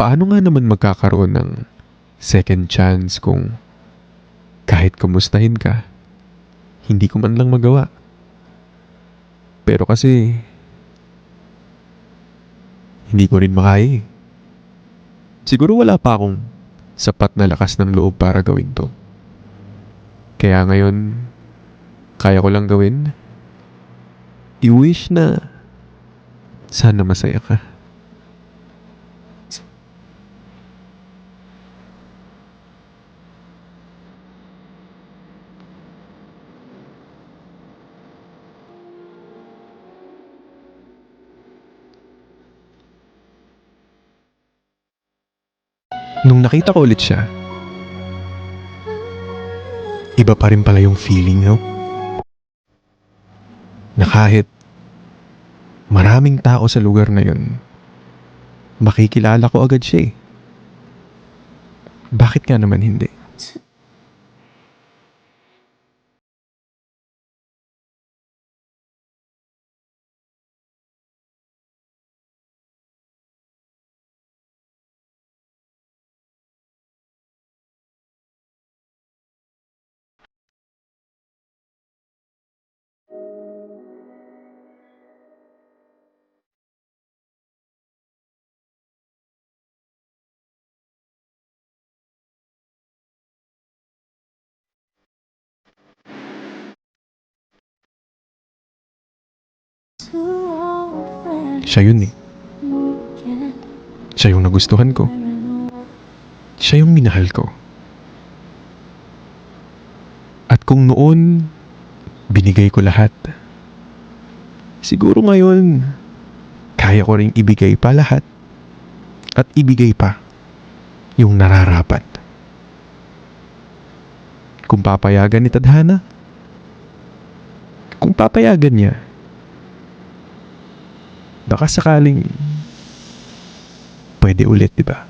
paano nga naman magkakaroon ng second chance kung kahit kumustahin ka, hindi ko man lang magawa. Pero kasi, hindi ko rin makaya. Siguro wala pa akong sapat na lakas ng loob para gawin to. Kaya ngayon, kaya ko lang gawin, i-wish na sana masaya ka. Nung nakita ko ulit siya, iba pa rin pala yung feeling, no? Na kahit maraming tao sa lugar na yun, makikilala ko agad siya eh. Bakit nga naman hindi? Siya yun eh. Siya yung nagustuhan ko. Siya yung minahal ko. At kung noon, binigay ko lahat. Siguro ngayon, kaya ko ring ibigay pa lahat. At ibigay pa yung nararapat. Kung papayagan ni Tadhana, kung papayagan niya, baka sakaling pwede ulit, di ba?